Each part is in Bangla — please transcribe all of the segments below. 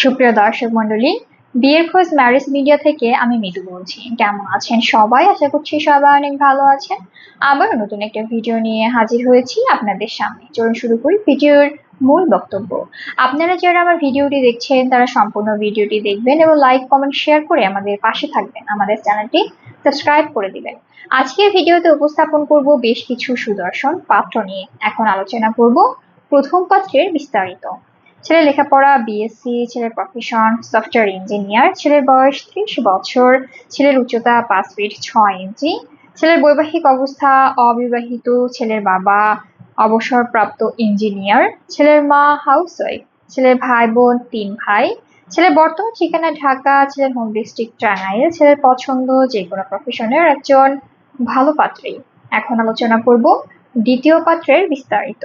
সুপ্রিয় দর্শক মন্ডলী বিয়ের খোঁজ ম্যারেজ মিডিয়া থেকে আমি মিতু বলছি। কেমন আছেন সবাই? আশা করছি সবাই অনেক ভালো আছেন। আবারও নতুন একটা ভিডিও নিয়ে হাজির হয়েছি আপনাদের সামনে। চলুন শুরু করি ভিডিওর মূল বক্তব্য। আপনারা যারা আমার ভিডিওটি দেখছেন, তারা সম্পূর্ণ ভিডিওটি দেখবেন এবং লাইক, কমেন্ট, শেয়ার করে আমাদের পাশে থাকবেন। আমাদের চ্যানেলটি সাবস্ক্রাইব করে দিবেন। আজকের ভিডিওতে উপস্থাপন করব বেশ কিছু সুদর্শন পাত্র নিয়ে। এখন আলোচনা করব প্রথম পাত্রের বিস্তারিত। ছেলের লেখাপড়া বিএসসি ছেলের প্রফেশন সফটওয়্যার ইঞ্জিনিয়ার ছেলের বয়স ত্রিশ বছর, ছেলের উচ্চতা পাঁচ ফিট ছয় ইঞ্চি ছেলের বৈবাহিক অবস্থা অবিবাহিত, ছেলের বাবা অবসরপ্রাপ্ত ইঞ্জিনিয়ার ছেলের মা হাউসওয়াইফ ছেলের ভাই বোন তিন ভাই, ছেলের বর্তমান ঠিকানা ঢাকা, ছেলের হোম ডিস্ট্রিক্ট টাঙ্গাইল, ছেলের পছন্দ যে কোনো প্রফেশনের একজন ভালো পাত্রী। এখন আলোচনা করব দ্বিতীয় পাত্রের বিস্তারিত।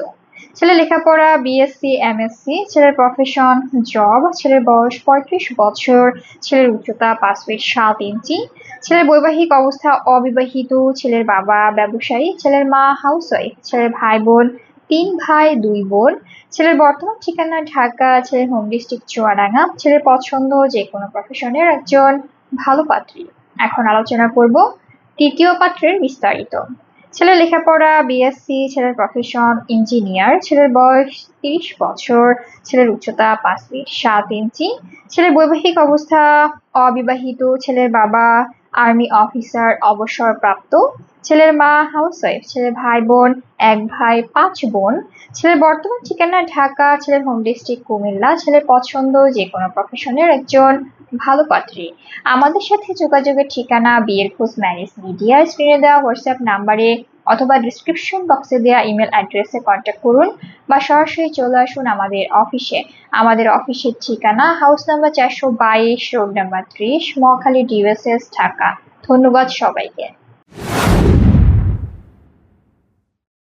ছেলে লেখাপড়া বিএসসি এমএসসি ছেলের প্রফেশন জব ছেলের বয়স পঁয়ত্রিশ বছর, ছেলের উচ্চতা পাঁচ ফিট সাত ইঞ্চি ছেলের বৈবাহিক অবস্থা অবিবাহিত, ছেলের বাবা ব্যবসায়ী, ছেলের মা হাউসওয়াইফ ছেলের ভাই বোন তিন ভাই দুই বোন, ছেলের বর্তমান ঠিকানা ঢাকা, ছেলের হোম ডিস্ট্রিক্ট চুয়াডাঙ্গা, ছেলের পছন্দ যে কোনো প্রফেশনের একজন ভালো পাত্রী। এখন আলোচনা করব তৃতীয় পাত্রের বিস্তারিত। ছেলের লেখাপড়া বিএসসি ছেলের প্রফেশন ইঞ্জিনিয়ার ছেলের বয়স তিরিশ বছর, ছেলের উচ্চতা পাঁচ ফিট সাত ইঞ্চি ছেলের বৈবাহিক অবস্থা অবিবাহিত, ছেলের বাবা আর্মি অফিসার অবসরপ্রাপ্ত। ছেলের মা হাউসওয়াইফ, ছেলের ভাই বোন, এক ভাই, পাঁচ বোন। ছেলের বর্তমান ঠিকানা ঢাকা, ছেলের হোম ডিস্ট্রিক্ট কুমিল্লা, ছেলের পছন্দ যে কোনো প্রফেশনের একজন ভালো পাত্রী। আমাদের সাথে যোগাযোগের ঠিকানা বিয়ের খোঁজ ম্যারেজ মিডিয়া স্ক্রিনে দেওয়া হোয়াটসঅ্যাপ নাম্বারে অথবা ডিসক্রিপশন বক্সে দেওয়া ইমেল অ্যাড্রেসে কন্ট্যাক্ট করুন বা সরাসরি চলে আসুন আমাদের অফিসে আমাদের অফিসের ঠিকানা হাউস নাম্বার চারশো বাইশ রোড নাম্বার ত্রিশ, মহাখালী ডিউএসএস ঢাকা। ধন্যবাদ সবাইকে।